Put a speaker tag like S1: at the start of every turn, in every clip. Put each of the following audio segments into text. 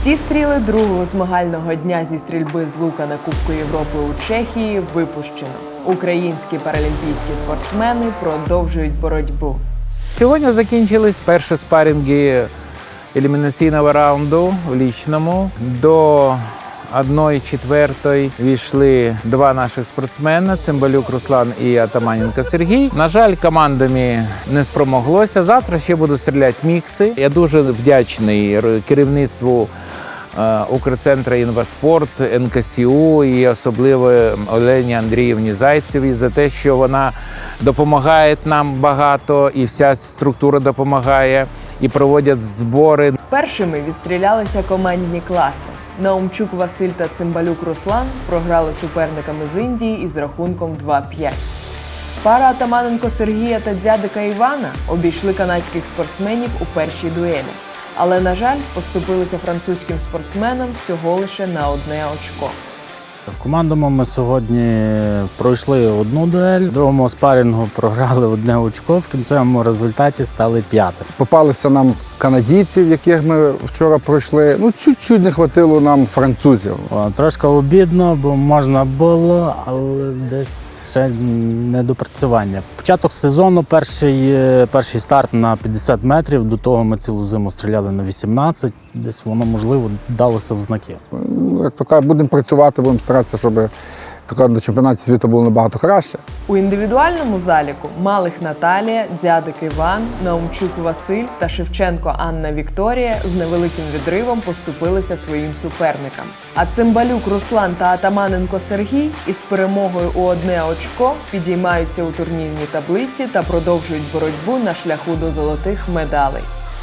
S1: Всі стріли другого змагального дня зі стрільби з лука на Кубку Європи у Чехії випущено. Українські паралімпійські спортсмени продовжують боротьбу.
S2: Сьогодні закінчились перші спарінги елімінаційного раунду в лічному. До 1-4 війшли два наших спортсмени: Цимбалюк Руслан і Атаманенко Сергій. На жаль, командами не спромоглося. Завтра ще будуть стріляти мікси. Я дуже вдячний керівництву. е, Укрцентра інваспорт, НКСУ і особливо Олені Андріївні Зайцевій за те, що вона допомагає нам багато, і вся структура допомагає, і проводять збори.
S1: Першими відстрілялися командні класи. Наумчук Василь та Цимбалюк Руслан програли суперниками з Індії із рахунком 2-5. Пара Атаманенко Сергія та дзядика Івана обійшли канадських спортсменів у першій дуелі. Але, на жаль, поступилися французьким спортсменам всього лише на одне очко.
S3: В командному ми сьогодні пройшли одну дуель, в другому спарінгу програли одне очко. В кінцевому результаті стали п'ятим.
S4: Попалися нам канадійців, яких ми вчора пройшли. Ну, чуть-чуть не хватило нам французів.
S3: О, Трошки обідно, бо можна було, але десь ще недопрацювання. Початок сезону, перший, е, перший старт на 50 метрів. До того ми цілу зиму стріляли на 18. Десь воно можливо далося в знаки.
S4: Ну, Як то кажуть, будемо працювати, будемо старатися, щоб така до чемпіонаті світу було набагато краще.
S1: У індивідуальному заліку Малих Наталія, Дзядик Іван, Наумчук Василь та Шевченко Анна Вікторія з невеликим відривом поступилися своїм суперникам. А Цимбалюк Руслан та Атаманенко Сергій із перемогою у одне очко підіймаються у турнірній таблиці та продовжують боротьбу на шляху до золотих медалей.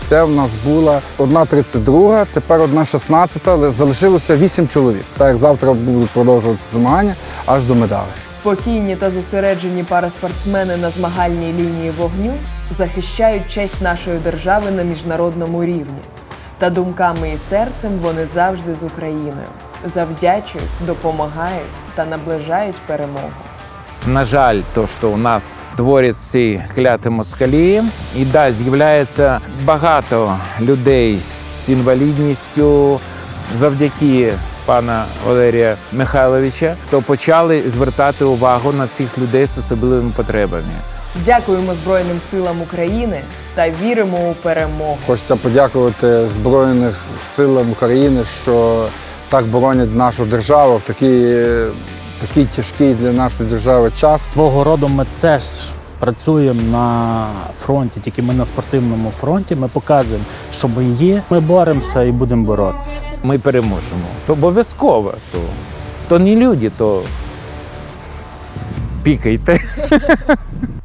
S4: Це в нас була одна 32, тепер одна 16, але залишилося 8 чоловік. Так як завтра будуть продовжуватися змагання аж до медалей.
S1: Спокійні та зосереджені параспортсмени на змагальній лінії вогню захищають честь нашої держави на міжнародному рівні. Та думками і серцем вони завжди з Україною. Завдячують, допомагають та наближають перемогу.
S2: На жаль, то, що у нас творять ці кляті москалі, і да, з'являється багато людей з інвалідністю завдяки пана Валерія Михайловича, то почали звертати увагу на цих людей з особливими потребами.
S1: Дякуємо Збройним силам України та віримо у перемогу.
S4: Хочеться подякувати Збройним силам України, що так боронять нашу державу в такий, такий тяжкий для нашої держави час.
S3: Твого роду ми теж працюємо на фронті, тільки ми на спортивному фронті. Ми показуємо, що ми є. Ми боремося і будемо боротися.
S2: Ми переможемо. То обов'язково. То, то не люди, то пікайте.